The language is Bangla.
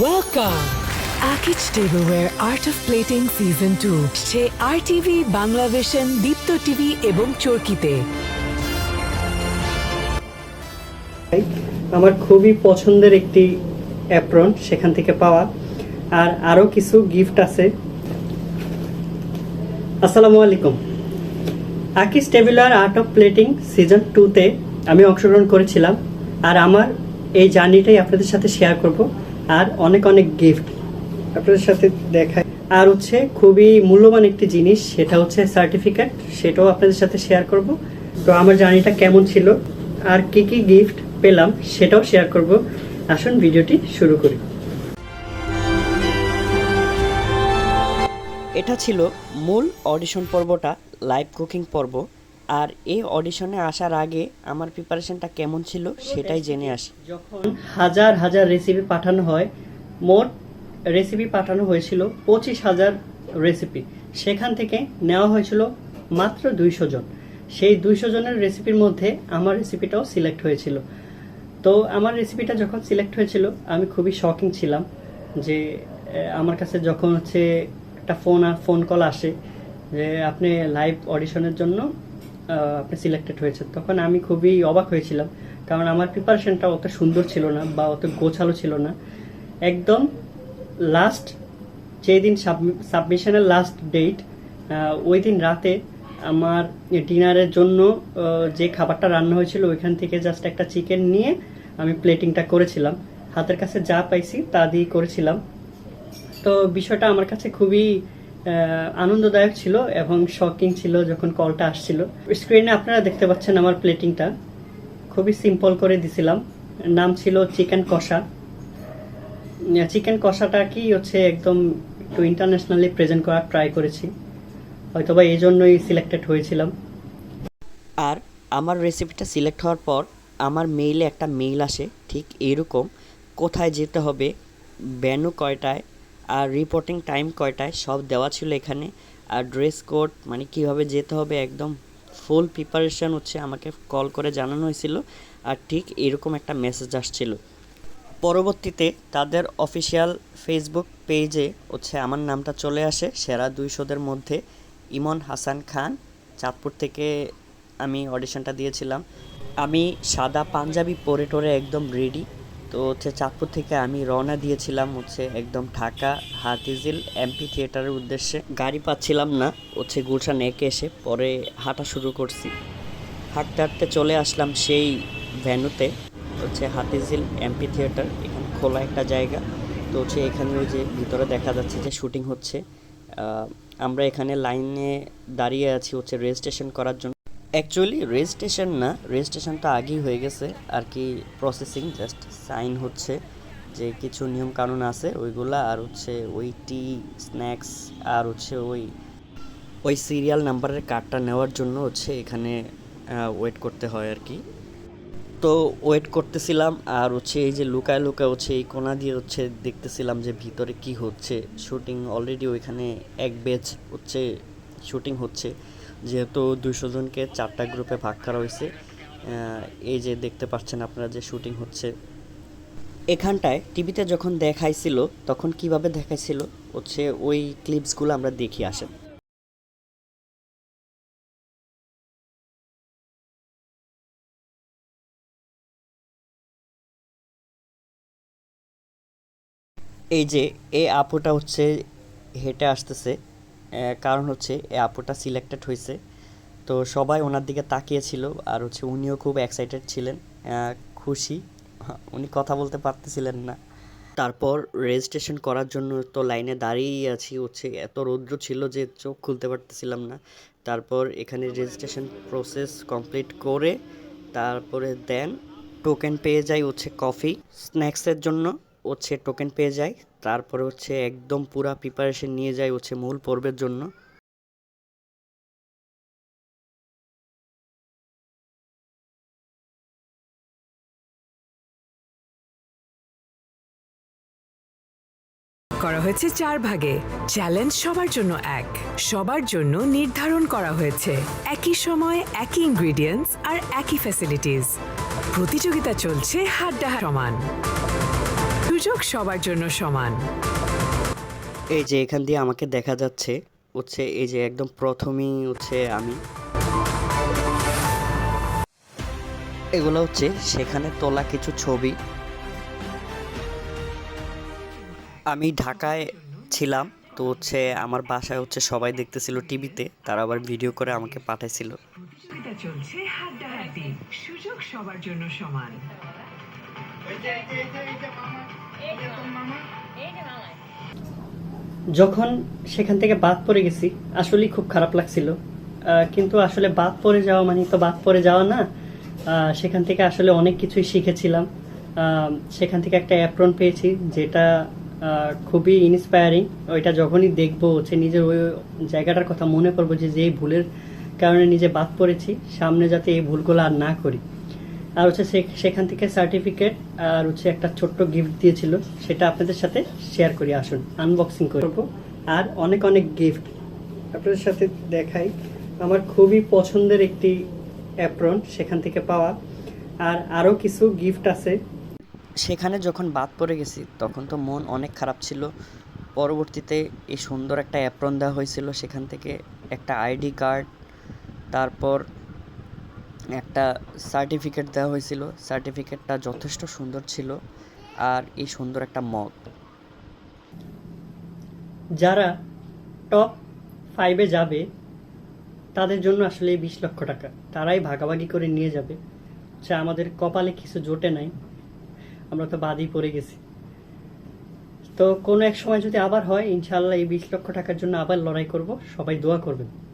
Welcome! Akich Tableware Art of Plating Season 2 সে আর TV Bangla vision Deepto TV এবং চরকিতে আমার খুবই পছন্দের একটি অ্যাপ্রন সেখান থেকে পাওয়া আর আরও কিছু গিফট আছে। আসসালামু আলাইকুম। আকিস টেবিলার আর্ট অফ প্লেটিং সিজন টুতে আমি অংশগ্রহণ করেছিলাম আর আমার এই জার্নিটাই আপনাদের সাথে শেয়ার করব। আর অনেক অনেক গিফট আপনাদের সাথে দেখাই আর হচ্ছে খুবই মূল্যবান একটি জিনিস, সেটা হচ্ছে সার্টিফিকেট সেটাও আপনাদের সাথে শেয়ার করব। তো আমার জার্নিটা কেমন ছিল, আর কি কি গিফট পেলাম, সেটাও শেয়ার করব। আসুন ভিডিওটি শুরু করি। এটা ছিল মূল অডিশন পর্বটা লাইভ কুকিং পর্ব। আর এই অডিশনে আসার আগে আমার প্রিপারেশনটা কেমন ছিল সেটাই জেনে আসি। যখন হাজার হাজার রেসিপি পাঠানো হয়, মোট রেসিপি পাঠানো হয়েছিল পঁচিশ হাজার রেসিপি সেখান থেকে নেওয়া হয়েছিল মাত্র দুইশো জন। সেই দুইশো জনের রেসিপির মধ্যে আমার রেসিপিটাও সিলেক্ট হয়েছিল। তো আমার রেসিপিটা যখন সিলেক্ট হয়েছিল, আমি খুবই শকিং ছিলাম যে আমার কাছে যখন হচ্ছে একটা ফোন ফোন কল আসে যে, আপনি লাইভ অডিশনের জন্য আপনি সিলেক্টেড হয়েছে। তখন আমি খুবই অবাক হয়েছিলাম, কারণ আমার প্রিপারেশনটা অত সুন্দর ছিল না বা অত গোছালো ছিল না। একদম লাস্ট যেই যেদিন সাবমিশনের লাস্ট ডেট ওই দিন রাতে আমার ডিনারের জন্য যে খাবারটা রান্না হয়েছিল, ওইখান থেকে জাস্ট একটা চিকেন নিয়ে আমি প্লেটিংটা করেছিলাম। হাতের কাছে যা পাইছি তা দিয়ে করেছিলাম। তো বিষয়টা আমার কাছে খুবই আনন্দদায়ক ছিল এবং শকিং ছিল যখন কলটা আসছিল। স্ক্রিনে আপনারা দেখতে পাচ্ছেন আমার প্লেটিংটা খুবই সিম্পল করে দিছিলাম। নাম ছিল চিকেন কষা। চিকেন কষাটা কি হচ্ছে একদম একটু ইন্টারন্যাশনালি প্রেজেন্ট করার ট্রাই করেছি। হয়তোবা এই জন্যই সিলেক্টেড হয়েছিলাম। আর আমার রেসিপিটা সিলেক্ট হওয়ার পর আমার মেইলে একটা মেইল আসে, ঠিক এরকম। কোথায় যেতে হবে ব্যানু কয়টায় আর রিপোর্টিং টাইম কয়টায়? সব দেওয়া ছিল এখানে। আর ড্রেস কোড মানে কীভাবে যেতে হবে, একদম ফুল প্রিপারেশন হচ্ছে, আমাকে কল করে জানানো হয়েছিল। আর ঠিক এরকম একটা মেসেজ আসছিল। পরবর্তীতে তাদের অফিসিয়াল ফেসবুক পেজে হচ্ছে আমার নামটা চলে আসে, সেরা দুইশোদের মধ্যে। ইমন হাসান খান, চাঁদপুর থেকে আমি অডিশনটা দিয়েছিলাম। আমি সাদা পাঞ্জাবি পরে টরে একদম রেডি তো হচ্ছে চাঁদপুর থেকে আমি রওনা দিয়েছিলাম হচ্ছে একদম ঢাকা হাতিজিল এমপি থিয়েটারের উদ্দেশ্যে। গাড়ি পাচ্ছিলাম না, হচ্ছে গুলশান একে এসে পরে হাঁটা শুরু করছি। হাঁটতে হাঁটতে চলে আসলাম সেই ভ্যানুতে হচ্ছে হাতিঝিল এমপি থিয়েটার, এখানে খোলা একটা জায়গা। তো হচ্ছে এখানে ওই যে ভিতরে দেখা যাচ্ছে যে শুটিং হচ্ছে। আমরা এখানে লাইনে দাঁড়িয়ে আছি হচ্ছে রেজিস্ট্রেশন করার জন্য। অ্যাকচুয়ালি রেজিস্ট্রেশন না রেজিস্ট্রেশনটা আগেই হয়ে গেছে, আর কি প্রসেসিং জাস্ট সাইন হচ্ছে, যে কিছু নিয়ম কানুন আছে, ওইগুলা, আর হচ্ছে ওই টি স্ন্যাক্স আর হচ্ছে ওই ওই সিরিয়াল নাম্বারের কার্ডটা নেওয়ার জন্য হচ্ছে এখানে ওয়েট করতে হয় আর কি। তো ওয়েট করতেছিলাম, আর হচ্ছে এই যে লুকায় লুকায় হচ্ছে এই কোনা দিয়ে হচ্ছে দেখতেছিলাম যে ভিতরে কি হচ্ছে। শুটিং অলরেডি ওইখানে এক বেচ হচ্ছে শুটিং হচ্ছে। যেহেতু দুইশো জনকে চারটা গ্রুপে ভাগ করা হয়েছে এই যে দেখতে পাচ্ছেন আপনারা যে শুটিং হচ্ছে। এখানটায় টিভিতে যখন দেখাইছিল, তখন কীভাবে দেখাইছিল? হচ্ছে ওই ক্লিপসগুলো আমরা দেখি, আসেন। এই যে, এই আপুটা হচ্ছে হেঁটে আসতেছে। কারণ হচ্ছে এই আপুটা সিলেক্টেড হয়েছে তো সবাই ওনার দিকে তাকিয়েছিল আর হচ্ছে উনিও খুব এক্সাইটেড ছিলেন খুশি। উনি কথা বলতে পারতেছিলেন না। তারপর রেজিস্ট্রেশন করার জন্য তো লাইনে দাঁড়িয়েই আছি, হচ্ছে এত রৌদ্র ছিল যে চোখ খুলতে পারতেছিলাম না। তারপর এখানে রেজিস্ট্রেশন প্রসেস কমপ্লিট করে তারপরে দেন টোকেন পেয়ে যাই হচ্ছে কফি স্ন্যাক্সের জন্য। হচ্ছে টোকেন পেয়ে যাই তারপরে হচ্ছে একদম পুরা প্রিপারেশন নিয়ে যাই হচ্ছে মূল পর্বের জন্য। করা হয়েছে চার ভাগে। চ্যালেঞ্জ সবার জন্য এক। সবার জন্য নির্ধারণ করা হয়েছে। একই সময়, একই ইনগ্রিডিয়েন্টস আর একই ফ্যাসিলিটিস প্রতিযোগিতা চলছে হাড্ডাহাড সমান সুযোগ সবার জন্য সমান। এই যে এখান দিয়ে আমাকে দেখা যাচ্ছে হচ্ছে এই যে একদম প্রথমেই হচ্ছে আমি। এগুলো হচ্ছে সেখানে তোলা কিছু ছবি। আমি ঢাকায় ছিলাম তো হচ্ছে আমার বাসায় হচ্ছে সবাই দেখতেছিল টিভিতে তারা আবার ভিডিও করে আমাকে পাঠাইছিল। চলছে হাড্ডাহাড্ডি সুযোগ সবার জন্য সমান। যখন সেখান থেকে বাদ পড়ে গেছি, আসলেই খুব খারাপ লাগছিল। কিন্তু আসলে বাদ পড়ে যাওয়া মানে তো বাদ পড়ে যাওয়া না। সেখান থেকে আসলে অনেক কিছুই শিখেছিলাম। সেখান থেকে একটা অ্যাপ্রন পেয়েছি, যেটা খুবই ইন্সপায়ারিং ওইটা যখনই দেখব, হচ্ছে নিজের ওই জায়গাটার কথা মনে করব যে যে ভুলের কারণে নিজে বাদ পড়েছি, সামনে যাতে এই ভুলগুলো আর না করি। আর হচ্ছে সেখান থেকে সার্টিফিকেট আর হচ্ছে একটা ছোট্ট গিফট দিয়েছিল, সেটা আপনাদের সাথে শেয়ার করি, আসুন আনবক্সিং করব আর অনেক অনেক গিফট আপনাদের সাথে দেখাই। আমার খুবই পছন্দের একটি অ্যাপ্রন সেখান থেকে পাওয়া। আর আরও কিছু গিফট আছে। সেখানে যখন বাদ পড়ে গেছি, তখন তো মন অনেক খারাপ ছিল। পরবর্তীতে এই সুন্দর একটা অ্যাপ্রন দেওয়া হয়েছিল, সেখান থেকে একটা আইডি কার্ড তারপর একটা সার্টিফিকেট দেওয়া হয়েছিল। সার্টিফিকেটটা যথেষ্ট সুন্দর ছিল আর এই সুন্দর একটা মগ। যারা টপ ফাইভে যাবে, তাদের জন্য আসলে বিশ লক্ষ টাকা। তারাই ভাগাভাগি করে নিয়ে যাবে। আচ্ছা আমাদের কপালে কিছু জোটে নাই। আমরা তো বাদই পড়ে গেছি। তো কোনো এক সময় যদি আবার হয় ইনশাল্লাহ এই বিশ লক্ষ টাকার জন্য আবার লড়াই করব। সবাই দোয়া করবেন।